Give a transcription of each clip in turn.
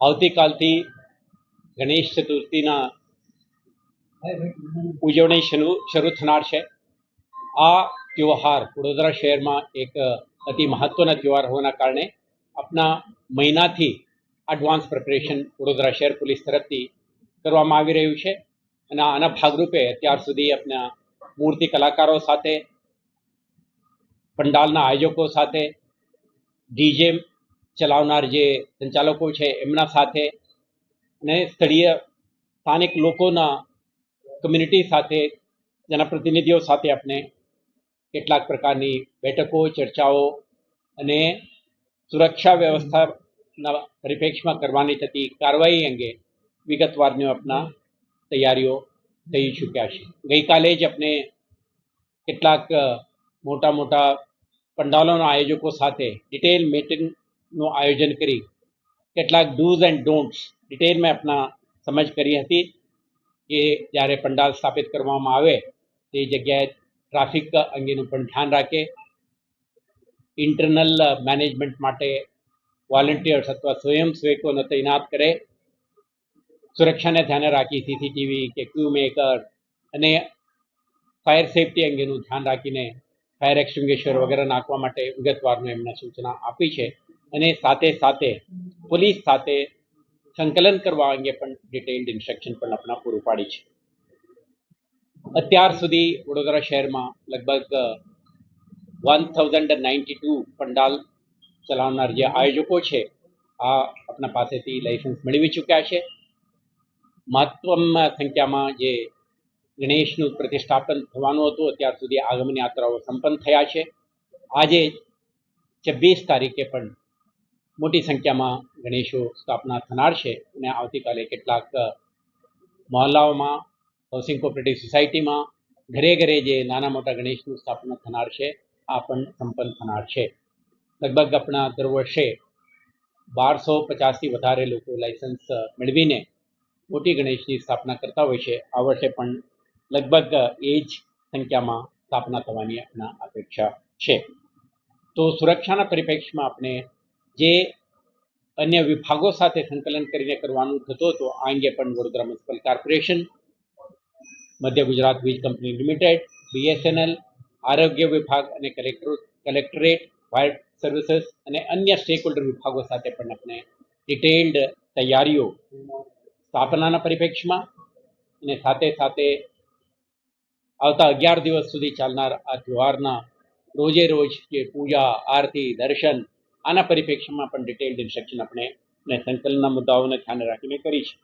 આવતીકાલથી ગણેશ ચતુર્થીના ઉજવણી શરૂ થનાર છે. આ ત્યોહાર વડોદરા શહેરમાં એક અતિ મહત્વના ત્યોહાર હોવાના કારણે આપણા મહિનાથી એડવાન્સ પ્રિપરેશન વડોદરા શહેર પોલીસ તરફથી કરવામાં આવી રહ્યું છે અને આના ભાગરૂપે અત્યાર સુધી આપના મૂર્તિ કલાકારો સાથે, પંડાલના આયોજકો સાથે, ડીજે ચલાવનાર જે સંચાલકો છે, એમના સાથે અને સ્થળીય સ્થાનિક લોકોના કમ્યુનિટી સાથે જનપ્રતિનિધિઓ સાથે આપણે કેટલાક પ્રકારની બેઠકો, ચર્ચાઓ અને સુરક્ષા વ્યવસ્થાના પરિપ્રેક્ષમાં કરવાની થતી કાર્યવાહી અંગે વિગતવારની આપણા તૈયારીઓ થઈ ચૂક્યા છે. ગઈકાલે જ આપણે કેટલાક મોટા મોટા પંડાલોના આયોજકો સાથે ડિટેલ મીટિંગનું આયોજન કરી કેટલાક ડૂઝ એન્ડ ડોન્ટ્સ ડિટેલમાં આપણા સમજ કરી હતી કે જ્યારે પંડાલ સ્થાપિત કરવામાં આવે તે જગ્યાએ ટ્રાફિક અંગેનું પણ ધ્યાન રાખે ઇન્ટરનલ મેનેજમેન્ટ માટે વોલેન્ટિયર્સ અથવા સ્વયંસેવકોને તૈનાત કરે, સુરક્ષાને ધ્યાને રાખી સીસીટીવી કે ક્યુ મેકર અને ફાયર સેફટી અંગેનું ધ્યાન રાખીને ફાયર એક્સટિંગ્વિશર વગેરે નાખવા માટે વિગતવારનું એમને સૂચના આપી છે. અને સાથે સાથે પોલીસ સાથે સંકલન કરવા અંગે પણ ડિટેલ્ડ ઇન્સ્ટ્રક્શન પણ આપણા પૂરું પાડી છે. અત્યાર સુધી વડોદરા શહેરમાં લગભગ one thousand ninety two pandal ચલાવનાર જે આયોજકો છે, આ આપણા પાસેથી લાઇસન્સ મેળવી ચૂક્યા છે. મહત્વમાં સંખ્યામાં જે ગણેશનું પ્રતિષ્ઠાપન થવાનું હતું, અત્યાર સુધી આગમન યાત્રાઓ સંપન્ન થયા છે. આજે છવ્વીસ તારીખે પણ મોટી સંખ્યામાં ગણેશો સ્થાપના થનાર છે અને આવતીકાલે કેટલાક મહોલ્લાઓમાં હાઉસિંગ કોઓપરેટિવ સોસાયટીમાં ઘરે ઘરે જે નાના મોટા ગણેશનું સ્થાપના થનાર છે, આ પણ સંપન્ન થનાર છે. લગભગ આપણા દર વર્ષે બારસો પચાસથી વધારે લોકો લાઇસન્સ મેળવીને મોટી ગણેશની સ્થાપના કરતા હોય છે. આ વર્ષે પણ લગભગ એ જ સંખ્યામાં સ્થાપના થવાની આપણા અપેક્ષા છે. તો સુરક્ષાના પરિપ્રેક્ષમાં આપણે જે અન્ય વિભાગો સાથે સંકલન કરીને કરવાનું થતું હતું, આ અંગે પણ વડોદરા મ્યુનિસિપલ કોર્પોરેશન, મધ્ય ગુજરાત વીજ કંપની લિમિટેડ, બીએસએનએલ, આરોગ્ય વિભાગ અને કલેક્ટર, કલેક્ટરેટ ફાયર સર્વિસીસ અને અન્ય સ્ટેક હોલ્ડર વિભાગો સાથે પણ આપણે ડિટેલ્ડ તૈયારીઓ સ્થાપનાના પરિપ્રેક્ષમાં અને સાથે સાથે આવતા અગિયાર દિવસ સુધી ચાલનાર આ તહેવારના રોજે રોજ જે પૂજા, આરતી, દર્શન આના પરિપ્રેક્ષ્યમાં પણ ડિટેલ્ડ ઇન્સ્ટ્રક્શન આપણે અને સંકલનના મુદ્દાઓને ધ્યાને રાખીને કરી છે.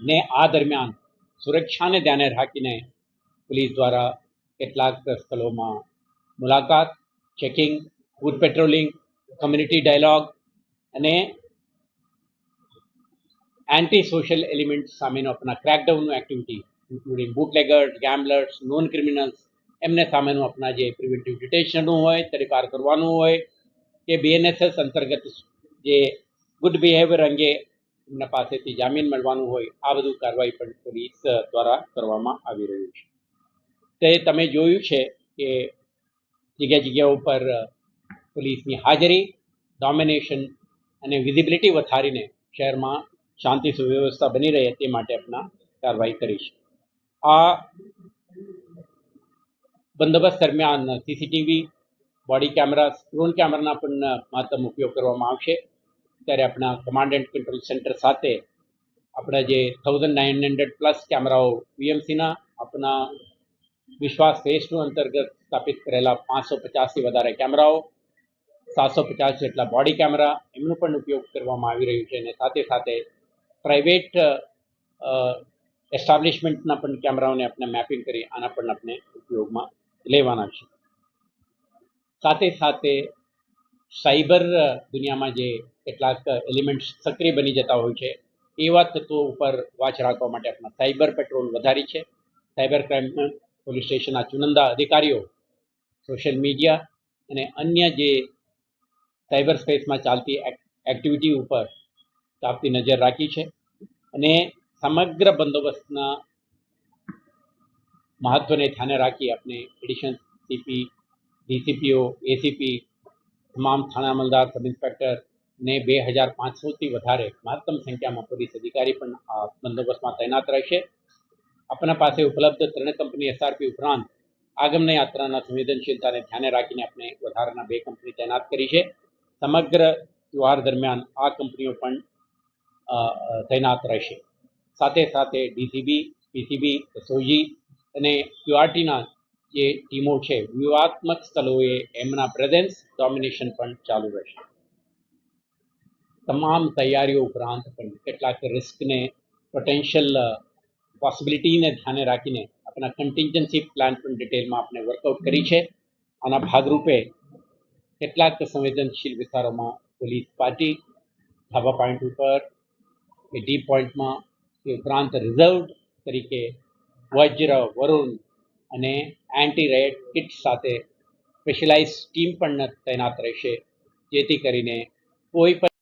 ને આ દરમિયાન સુરક્ષાને ધ્યાને રાખીને પોલીસ દ્વારા કેટલાક સ્થળોમાં મુલાકાત checking foot patrolling community dialogue અને એન્ટી સોશિયલ એલિમેન્ટ સામેનો આપણા ક્રેકડાઉનનું activity including bootleggers gamblers non criminals એમને સામેનું આપણા જે પ્રિવેન્ટિવ ડિટેશનનું હોય તરીકાર કરવાનું હોય કે બીએનએસએસ અંતર્ગત જે ગુડ બિહેવિયર અંગે એમના પાસેથી જામીન મળવાનું હોય, આ બધું કાર્યવાહી પણ પોલીસ દ્વારા કરવામાં આવી રહ્યું છે. તે તમે જોયું છે કે જગ્યા જગ્યા ઉપર પોલીસની હાજરી ડોમિનેશન અને વિઝિબિલિટી વધારીને શહેરમાં શાંતિ સુવ્યવસ્થા બની રહે તે માટે આપણા કાર્યવાહી કરી છે. આ બંદોબસ્ત દરમિયાન સીસીટીવી બોડી કેમેરા ડ્રોન કેમેરાના પણ મહત્તમ ઉપયોગ કરવામાં આવશે. ત્યારે આપણા કમાન્ડ એન્ડ કંટ્રોલ સેન્ટર સાથે આપણા જે થાઉઝન્ડ નાઇન હંડ્રેડ પ્લસ કેમેરાઓ વીએમસીના આપણા વિશ્વાસ ફેસ અંતર્ગત સ્થાપિત કરેલા પાંચસો પચાસથી વધારે કેમેરાઓ, સાતસો પચાસ જેટલા બોડી કેમેરા એમનો પણ ઉપયોગ કરવામાં આવી રહ્યું છે. અને સાથે સાથે પ્રાઇવેટ એસ્ટાબ્લિશમેન્ટના પણ કેમેરાઓને આપણે મેપિંગ કરી, આના પણ આપણે ઉપયોગમાં લેવાના છે. સાથે સાથે સાયબર દુનિયામાં જે કેટલાક એલિમેન્ટ્સ સક્રિય બની જતા હોય છે એવા તત્વો ઉપર વાચ રાખવા માટે આપણા સાયબર પેટ્રોલ વધારી છે. સાયબર ક્રાઇમ પોલીસ સ્ટેશનના ચુનંદા અધિકારીઓ, સોશિયલ મીડિયા અને અન્ય જે સાયબર સ્પેસમાં ચાલતી એક્ટિવિટી ઉપર તાપતી નજર રાખી છે અને સમગ્ર બંદોબસ્તના મહત્વને ધ્યાને રાખી આપણે એડિશન, સીપી ડીસીપીઓ, એસીપી, તમામ થાણા અમલદાર, સબ ઇન્સ્પેક્ટર ને બે હજાર પાંચસોથી વધારે મહત્તમ સંખ્યામાં પોલીસ અધિકારી પણ આ બંદોબસ્તમાં તૈનાત રહેશે. આપણા પાસે ઉપલબ્ધ ત્રણ કંપની એસઆરપી ઉપરાંત આગમન યાત્રાના સંવેદનશીલતાને ધ્યાને રાખીને આપણે વધારાના બે કંપની તૈનાત કરી છે. સમગ્ર ત્યોહાર દરમિયાન આ કંપનીઓ પણ તૈનાત રહેશે. સાથે સાથે ડીસીબી, પીસીબી એસઓજી અને ક્યુઆરટીના જે ટીમો છે, વ્યૂહાત્મક સ્થળોએ એમના પ્રેઝન્સ ડોમિનેશન પણ ચાલુ રહેશે. તમામ તૈયારીઓ ઉપરાંત પણ કેટલાક રિસ્કને પોટેન્શિયલ પોસિબિલિટીને ધ્યાને રાખીને આપણા કન્ટિન્જન્સી પ્લાન પણ ડિટેલમાં આપણે વર્કઆઉટ કરી છે. આના ભાગરૂપે કેટલાક સંવેદનશીલ વિસ્તારોમાં પોલીસ પાર્ટી ધાબા પોઈન્ટ ઉપર કે ડી પોઈન્ટમાં તે ઉપરાંત રિઝર્વ તરીકે વજ્ર, વરુણ અને એન્ટી રેડ કિટ સાથે સ્પેશિયલાઇઝ ટીમ પણ તૈનાત રહેશે જેથી કરીને કોઈ પણ